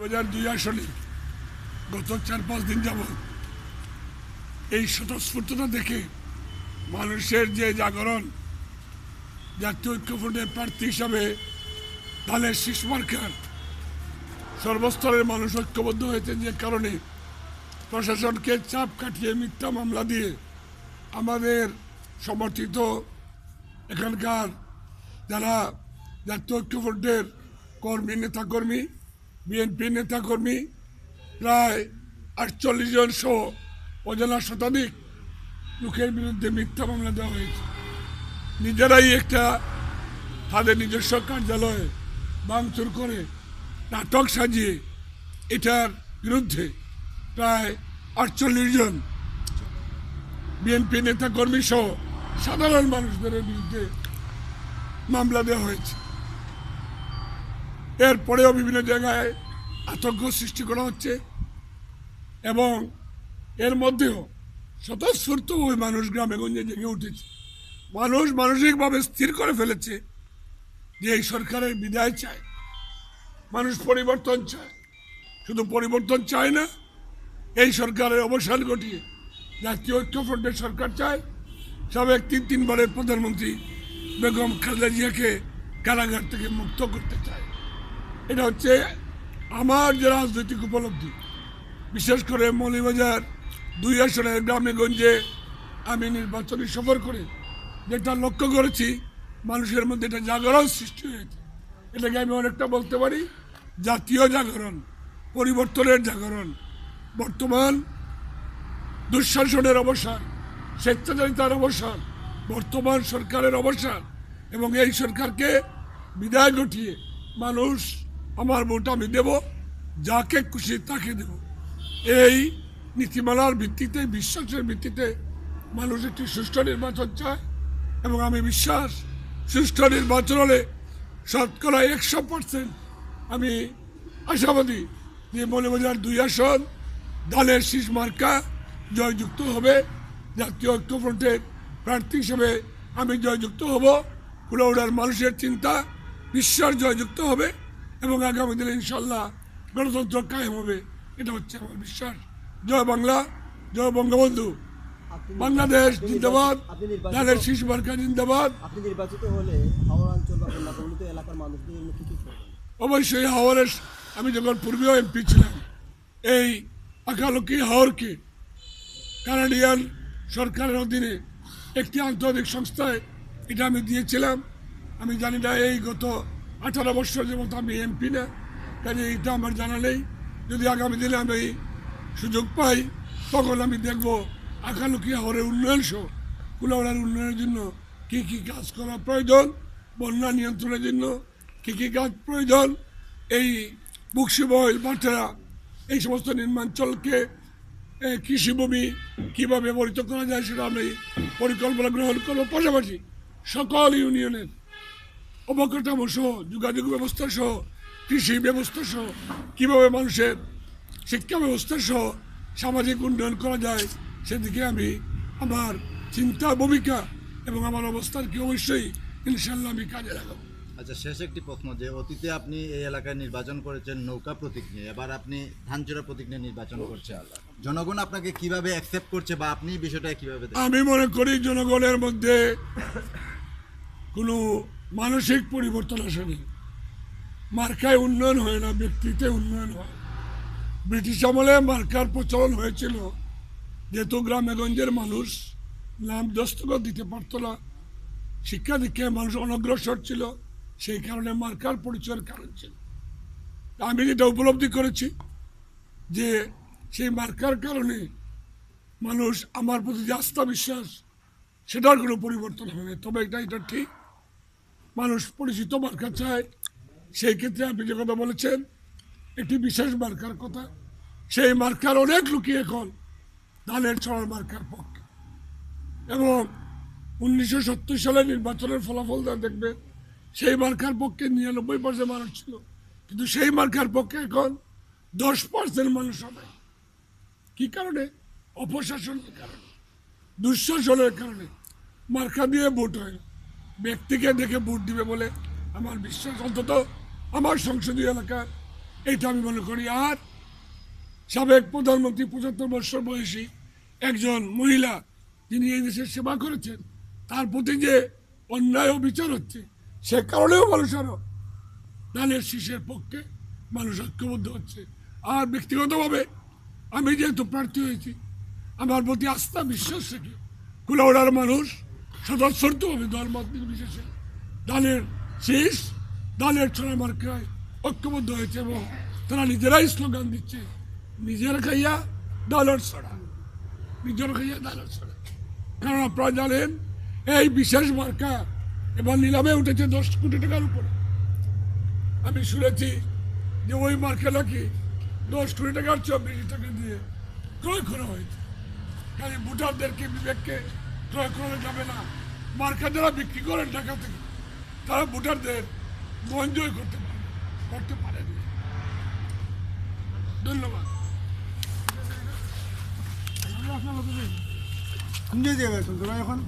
বাজার দুই আসনে গত চার পাঁচ দিন যাব এই স্বতঃস্ফূর্ততা দেখে মানুষের যে জাগরণ, জাতীয় ঐক্যফ্রন্টের প্রার্থী হিসাবে ধানের শীষ মার্কার সর্বস্তরের মানুষ ঐক্যবদ্ধ হয়েছে যে কারণে প্রশাসনকে চাপ কাটিয়ে মিথ্যা মামলা দিয়ে আমাদের সমর্থিত এখানকার যারা জাতীয় ঐক্যফ্রন্টের কর্মী, নেতাকর্মী বিএনপি নেতাকর্মী প্রায় আটচল্লিশ জন সহ অজানা শতাধিক লোকের বিরুদ্ধে মিথ্যা মামলা দেওয়া হয়েছে। নিজেরাই একটা তাদের নিজস্ব কার্যালয়ে ভাঙচুর করে নাটক সাজিয়ে এটার বিরুদ্ধে প্রায় আটচল্লিশ জন বিএনপি নেতাকর্মী সহ সাধারণ মানুষদের বিরুদ্ধে মামলা দেওয়া হয়েছে। এরপরেও বিভিন্ন জায়গায় আতঙ্ক সৃষ্টি করা হচ্ছে। এবং এর মধ্যেও স্বতঃস্ফূর্তভাবে মানুষ গ্রামে গঞ্জে জেগে উঠেছে। মানুষ মানসিকভাবে স্থির করে ফেলেছে যে এই সরকারের বিদায় চায়। মানুষ পরিবর্তন চায়। শুধু পরিবর্তন চায় না, এই সরকারের অবসান ঘটিয়ে জাতীয় ঐক্যফ্রন্টের সরকার চায়। সাবেক তিন তিনবারের প্রধানমন্ত্রী বেগম খালেদা জিয়াকে কারাগার থেকে মুক্ত করতে চায়। এটা হচ্ছে আমার যে রাজনৈতিক উপলব্ধি। বিশেষ করে মৌলিবাজার দুই আসনের গ্রামে গঞ্জে আমি নির্বাচনী সফর করে যেটা লক্ষ্য করেছি, মানুষের মধ্যে এটা জাগরণ সৃষ্টি হয়েছে। এটাকে আমি অনেকটা বলতে পারি জাতীয় জাগরণ, পরিবর্তনের জাগরণ। বর্তমান দুঃশাসনের অবসান, স্বেচ্ছাচারিতার অবসান, বর্তমান সরকারের অবসান এবং এই সরকারকে বিদায় ঘটিয়ে মানুষ আমার ভোট আমি দেব, যাকে খুশি তাকে দেব। এই নীতিমালার ভিত্তিতে, বিশ্বাসের ভিত্তিতে মানুষ একটি সুষ্ঠু নির্বাচন চায় এবং আমি বিশ্বাস, সুষ্ঠু নির্বাচন হলে শতকরা একশো পার্সেন্ট আমি আশাবাদী যে মৌলবাজার দুই আসন, দলের শীষ মার্কা জয়যুক্ত হবে। জাতীয় ঐক্যফ্রন্টের প্রার্থী হিসেবে আমি জয়যুক্ত হব। কুলাউড়ার মানুষের চিন্তা, বিশ্বাস জয়যুক্ত হবে। এবং আগামী দিনে ইনশাল্লাহ গণতন্ত্র কায়েম হবে। এটা হচ্ছে আমার বিশ্বাস। জয় বাংলা জয় বঙ্গবন্ধু। বাংলাদেশ জিন্দাবাদ ধানের শীষ মার্কা জিন্দাবাদ। আপনি নির্বাচিত হলে হাওড় অঞ্চল বা বন্যা এলাকার মানুষদের কি কি অবশ্যই হাওয়ারের আমি যখন পূর্বেও এমপি ছিলাম এই আকালকি হাওরকে কানাডিয়ান সরকারের অধীনে একটি আন্তর্জাতিক সংস্থায় এটা আমি দিয়েছিলাম। আমি জানি না এই গত আঠারো বছর যেমন আমি এমপি না, কাজে এটা আমার জানা নেই। যদি আগামী দিনে আমি সুযোগ পাই, তখন আমি দেখব আকালকি হাওরের উন্নয়ন সহ, কুলাউড়ার উন্নয়নের জন্য কী কী কাজ করা প্রয়োজন, বন্যা নিয়ন্ত্রণের জন্য কী কী কাজ প্রয়োজন, এই বুকসি বয়েল বাটেরা এই সমস্ত নির্মাঞ্চলকে কৃষিভূমি কীভাবে ব্যবহৃত করা যায় সেটা আমি পরিকল্পনা গ্রহণ করব। পাশাপাশি সকল ইউনিয়নের অবকাঠামো সহ যোগাযোগ ব্যবস্থা সহ কৃষি ব্যবস্থা সহ কীভাবে মানুষের শিক্ষা ব্যবস্থা সহ সামাজিক উন্নয়ন করা যায় সেদিকে আমি আমার চিন্তা ভূমিকা এবং আমার অবস্থানকে অবশ্যই ইনশাল্লাহ আমি কাজে লাগাবো। আচ্ছা শেষ একটি প্রশ্ন যে অতীতে আপনি এই এলাকায় নির্বাচন করেছেন নৌকা প্রতীক নিয়ে এবার আপনি ধানচূড়া প্রতীক নিয়ে নির্বাচন করছেন। জনগণ আপনাকে কীভাবে অ্যাকসেপ্ট করছে বা আপনি বিষয়টা কীভাবে? আমি মনে করি জনগণের মধ্যে কোনো মানসিক পরিবর্তন আসেনি। মার্কায় উন্নয়ন হয় না, ব্যক্তিতে উন্নয়ন হয়। ব্রিটিশ আমলে মার্কার প্রচলন হয়েছিল যেহেতু গ্রামে গঞ্জের মানুষ নাম দস্তখত দিতে পারতো না। শিক্ষা দীক্ষায় মানুষ অনগ্রসর ছিল, সেই কারণে মার্কার পরিচয়ের কারণ ছিল। আমি যেটা উপলব্ধি করেছি যে সেই মার্কার কারণে মানুষ আমার প্রতি যে আস্থা বিশ্বাস, সেটার কোনো পরিবর্তন হবে তবে এটা এটা ঠিক। মানুষ পরিচিত মার্কা চায় সেই ক্ষেত্রে আপনি যে কথা বলেছেন, একটি বিশেষ মার্কার কথা। সেই মার্কার অনেক লোকই এখন ধানের ছড়ার মার্কার পক্ষে। এবং উনিশশো সত্তর সালে নির্বাচনের ফলাফল যা দেখবে, সেই মার্কার পক্ষে নিরানব্বই পার্সেন্ট মানুষ ছিল। কিন্তু সেই মার্কার পক্ষে এখন দশ পার্সেন্ট মানুষ হবে। কী কারণে? অপশাসনের কারণে। দুঃশাসনের কারণে। মার্কা দিয়ে ভোট হয় না। ব্যক্তিকে দেখে ভোট দিবে বলে আমার বিশ্বাস অন্তত আমার সংসদীয় এলাকা, এইটা আমি মনে করি। আর সাবেক প্রধানমন্ত্রী পঁচাত্তর বছর বয়সী একজন মহিলা যিনি এই দেশের সেবা করেছেন, তার প্রতি যে অন্যায় ও বিচার হচ্ছে, সে কারণেও মানুষ আরও ধানের শীষের পক্ষে মানুষ ঐক্যবদ্ধ হচ্ছে। আর ব্যক্তিগতভাবে আমি যেহেতু প্রার্থী হয়েছি, আমার প্রতি আস্থা, বিশ্বাস রেখে কুলাউড়ার মানুষ সদস্যর্থভাবে দল মত নির্বিশেষে। দলের শীষ, দলের ছড়া মার্কায় ঐক্যবদ্ধ হয়েছে এবং তারা নিজেরাই স্লোগান দিচ্ছে, নিজের খাইয়া দলের ছড়া। নিজের খাইয়া দলের ছড়া। কারণ আপনারা জানেন, এই বিশেষ মার্কা এবার নিলামে উঠেছে দশ কোটি টাকার উপরে। আমি শুনেছি যে ওই মার্কা নাকি দশ কোটি টাকার চেয়ে টাকা দিয়ে ক্রয় করা হয়েছে। কাজে ভোটারদেরকে, বিবেককে ক্রয় করা যাবে না। মার্কা যারা বিক্রি করেন ঢাকা থেকে, তারা ভোটারদের মন জয় করতে পারে, করতে পারেনি ধন্যবাদ। আপনি যে এখন